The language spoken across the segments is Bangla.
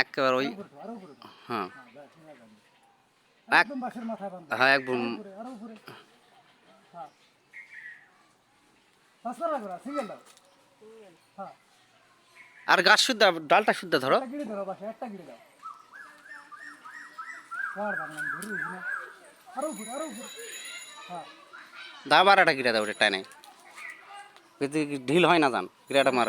একেবারে ওই। হ্যাঁ একদম। হ্যাঁ আরও গাছ শুদ্ধ, ডালটা শুদ্ধ ধরো গিরে একটা গিরে দাও। দা টানে ঢিল হয় না জান, গিরাটা মার।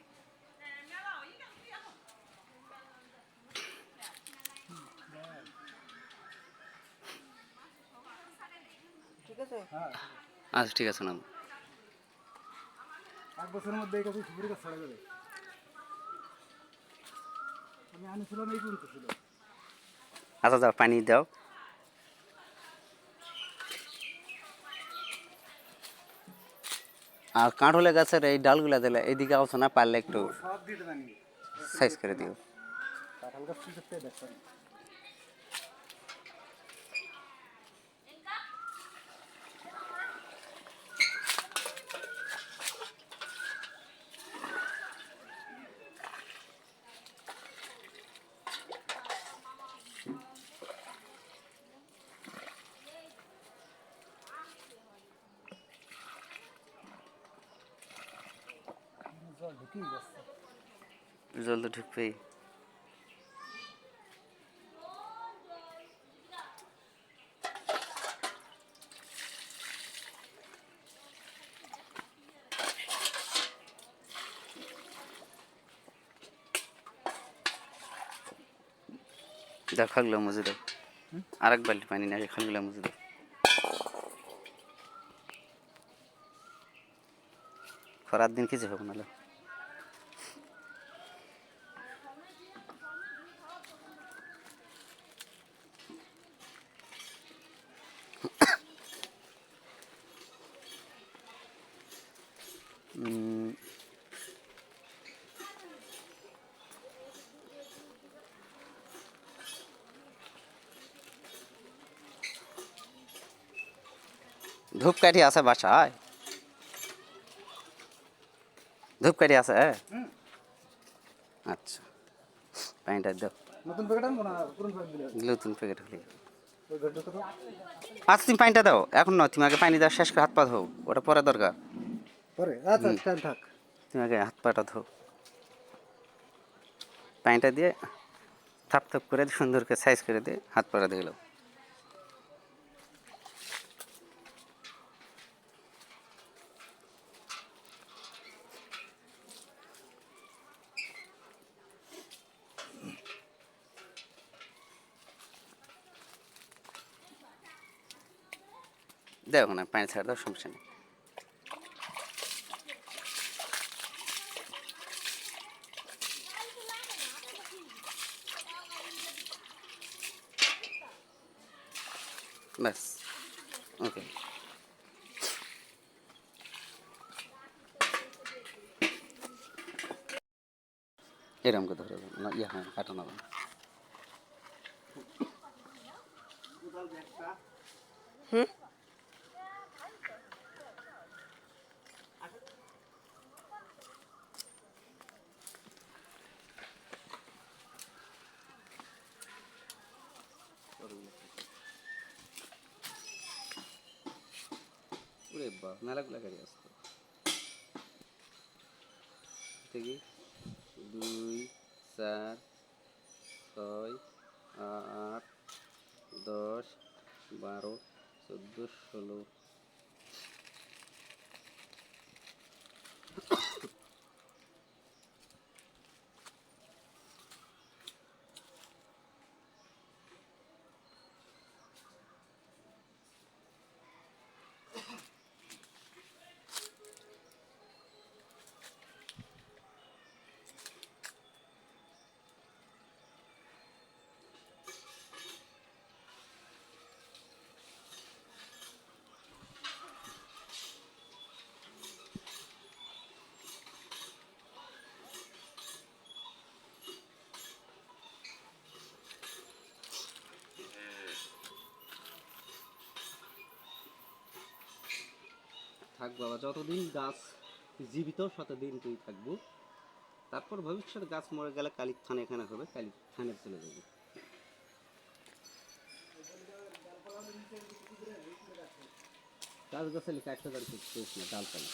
আচ্ছা ঠিক আছে না এক বছরের মধ্যে এই কাছে সুপুরি গাছ ছড়ে যাবে। আমি আনিছিলাম এই পর্যন্ত ছিল। আচ্ছা দাও পানি দাও। আর কাঁঠলে গাছের এই ডালগুলা দিলে এইদিকে আসো না পারলে একটু সাইজ করে দিও। কাঁঠাল গাছ ঢুকেই যাচ্ছে জল তো ঢুকবেই। দাও খাগলা মজে দাও। আর এক বাল্টি পানি নাকি খাগলা মজে দাও। খরার দিন কিছু হবে না ধূপকাঠি আছে বাসায়? ধূপকাঠি আছে? আচ্ছা পানিটা দাও নতুন প্যাকেট আনব না? নতুন হলে। আচ্ছা তুমি পানিটা দাও। এখন নয় তুমি আগে পানি দাও শেষ করে হাত পা ধো ওটা পরে দরকার। পরে? আচ্ছা থাক থাক। তুমি আগে হাত পাটা ধো পানিটা দিয়ে থাপ থাপ করে সুন্দর করে সাইজ করে দিয়ে হাত পাটা দিয়ে গেলো দেখো না, পানি ছাড়া দাও, সমস্যা নেই। ব্যাস, ওকে। এরকম করে ধরে না ইয়ে হয় কাটানো হবে না। ওরে বাপ মেলাগুলা গাড়ি আসতো থেকে দুই চার ছয় আট দশ বারো চোদ্দ ষোলো থাক বাবা যতদিন গাছ জীবিত ততদিন তুই থাকব। তারপর ভবিষ্যৎ গাছ মরে গেলে কালিক থান এখানে হবে কালিক থানে চলে যাবে। গাছ গাছালি কাটতে পারি করিস না ডালপালা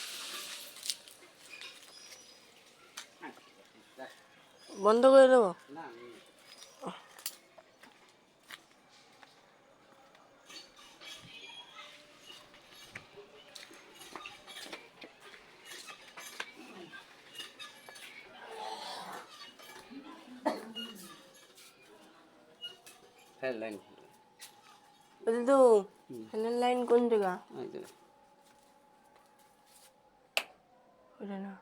বন্ধ করে দেবো? না হ্যাঁ লাইন দাদু ফ্যানের লাইন কোন জায়গা ওই যে ওইটা না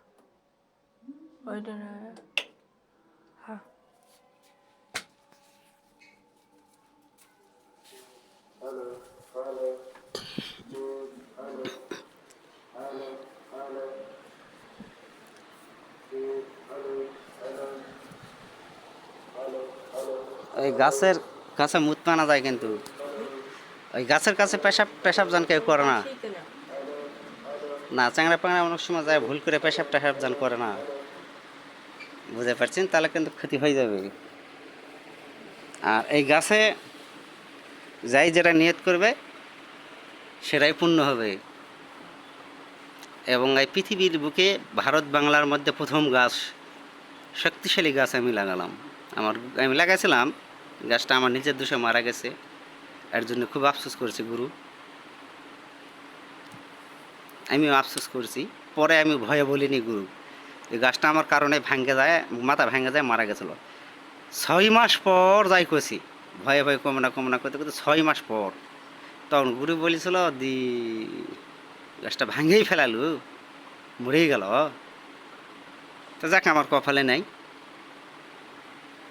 ওইটা না হ্যাঁ ওই গাছের কাছে মুত মানা যায় কিন্তু। ওই গাছের কাছে পেশাব পেশাব জান কেউ করে না। না চ্যাংড়া পাংড়া অনেক সময় যায় ভুল করে পেশাব টেশাব জান করে না। বুঝতে পারছেন? তাহলে কিন্তু ক্ষতি হয়ে যাবে। আর এই গাছে যাই যেটা নিয়ত করবে সেটাই পূর্ণ হবে। এবং এই পৃথিবীর বুকে ভারত বাংলার মধ্যে প্রথম গাছ শক্তিশালী গাছ আমি লাগালাম। আমার আমি লাগাইছিলাম গাছটা আমার নিজের দোষে মারা গেছে। এর জন্য খুব আফসোস করেছে গুরু। আমিও আফসোস করছি। পরে আমি ভয়ে বলিনি গুরু এই গাছটা আমার কারণে ভাঙ্গে যায়, মাথা ভাঙ্গে যায়, মারা গেছিল। ছয় মাস পর যাই কছি ভয়ে ভয়ে কমে না কমে না করতে করতে ছয় মাস পর, তখন গুরু বলেছিল, দি, গাছটা ভাঙ্গেই ফেলালু, মরেই গেল। তো যাক, আমার কপালে নাই।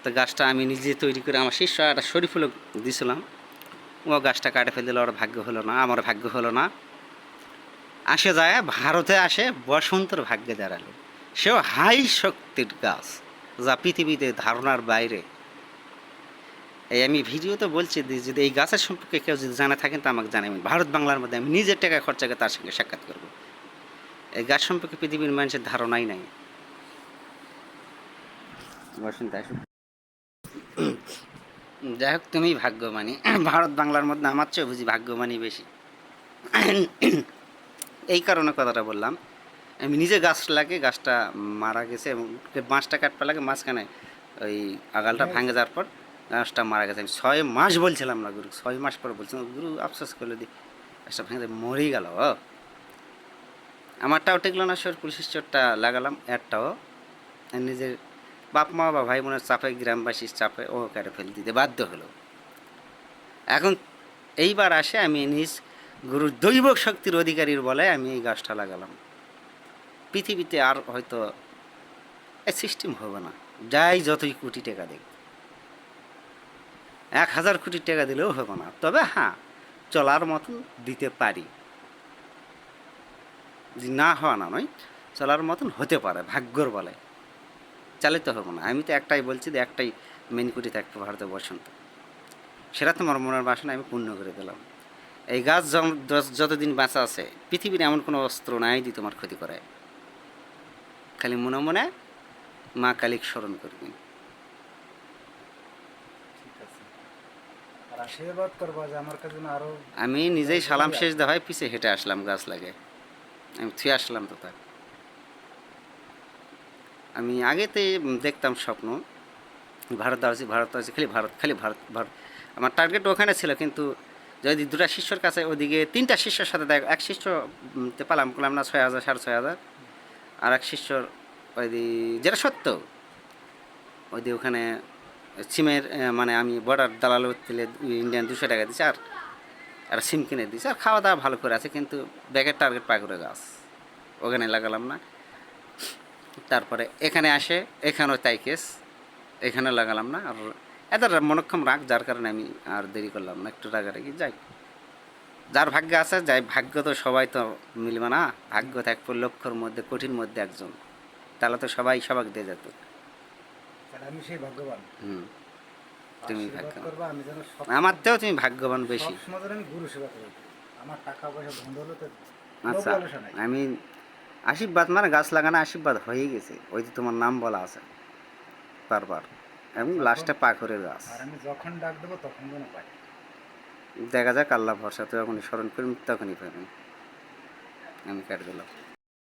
তো গাছটা আমি নিজে তৈরি করে আমার শিষ্য একটা শরীফুলো দিয়েছিলাম ও গাছটা কাটে ফেলে দিল ওর ভাগ্য হলো না, আমার ভাগ্য হলো না। আসে যায়, ভারতে আসে, বসন্তর ভাগ্যে দাঁড়াল। সেও হাই শক্তির গাছ, যা পৃথিবীতে ধারণার বাইরে। এই আমি ভিডিওতে বলছি যদি এই গাছের সম্পর্কে কেউ যদি জানা থাকেন, তো আমাকে জানাবেন। ভারত বাংলার মধ্যে আমি নিজের টাকা খরচা করে তার সঙ্গে সাক্ষাৎ করব। এই গাছ সম্পর্কে পৃথিবীর মানুষের ধারণাই নাই। বসন্ত আসুন যাই হোক তুমি ভাগ্যবানী। ভারত বাংলার মধ্যে আমার চেয়ে বুঝি ভাগ্যবানী বেশি। এই কারণে কথাটা বললাম। আমি নিজে গাছ লাগে গাছটা মারা গেছে এবং বাঁশটা কাটপা লাগে মাঝখানে ওই আগালটা ভাঙে যাওয়ার পর গাছটা মারা গেছে। আমি ছয় মাস বলছিলাম না গুরু ছয় মাস পরে বলছিলাম গুরু আফসোস করলে দি গাছটা ভেঙে যায়, মরেই গেল ও। আমারটাও টেকলো না সর পুলিশের চোরটা লাগালাম একটাও। নিজের বাপ মা বা ভাই বোনের চাপে, গ্রামবাসীর চাপে ও কেটে ফেলে দিতে বাধ্য হলো। এখন এইবার আসে আমি নিজ গুরুর দৈব শক্তির অধিকারীর বলে আমি এই গাছটা লাগালাম। পৃথিবীতে আর হয়তো সিস্টেম হবে না। যাই যতই কোটি টাকা দেখ এক হাজার কোটি টাকা দিলেও হবে না। তবে হ্যাঁ চলার মতন দিতে পারি। না হওয়া না নয়, চলার মতন হতে পারে, ভাগ্যর বলে। চালিত হব না। আমি তো একটাই বলছি যে একটাই মেন কোটি থাকবে ভারতে বসন্ত। সেটা তোমার মনের বাসনা আমি পূর্ণ করে দিলাম। এই গাছ যতদিন বাঁচা আছে পৃথিবীর এমন কোনো অস্ত্র নাই যে তোমার ক্ষতি করে। খালি মনে মনে মা কালিক স্মরণ করবি আমি নিজেই সালাম শেষ দেওয়া হয় পিছে হেঁটে আসলাম গাছ লাগে। আমি থুয়ে আসলাম তো তার আমি আগেতে দেখতাম স্বপ্ন, ভারত আসছি ভারত আসছি খালি ভারত খালি ভারত ভারত। আমার টার্গেট ওখানে ছিল, কিন্তু যদি দুটা শিষ্যর কাছে ওদিকে তিনটা শিষ্যর সাথে দেখ, এক শিষ্য পালাম করলাম না ছয় হাজার, সাড়ে ছয় হাজার। আর এক শিষ্যর ওই যেটা সত্য ওই দিয়ে ওখানে সিমের মানে আমি বর্ডার দালাল তেলে ইন্ডিয়ান দুশো টাকা দিচ্ছি আর আর সিম কিনে দিয়েছি আর খাওয়া দাওয়া ভালো করে আছে, কিন্তু ব্যাগের টার্গেট পাকুড়ে গাছ ওখানে লাগালাম না। তারপরে এখানে আসে এখানেও তাই কেস এখানে লাগালাম না আর এদের মনক্ষম রাগ যার কারণে আমি আর দেরি করলাম না একটু রাগারাগি যাই। যার ভাগ্য আছে যাই ভাগ্য তো সবাই তো মিলবে না ভাগ্য থাকবে লক্ষ্যর মধ্যে কঠিন মধ্যে একজন। তাহলে তো সবাই সবাক দিয়ে যেত। আমি সেই ভাগ্যবান। হুম তুমি ভাগ্যবান। আমার থেকেও তুমি ভাগ্যবান বেশি। আমার টাকা পয়সা বন্ধ হলো তো আচ্ছা আমি আশীর্বাদ মানে গাছ লাগানো আশীর্বাদ হয়ে গেছে। ওই যে তোমার নাম বলা আছে। বারবার এবং লাস্টে পাখরের গাছ আমি যখন ডাক দেবো তখন যেন পাই। দেখা যাক আল্লাহ ভরসা তো যখনই স্মরণ করি তখনই পাবেন আমি কেটে দিলাম।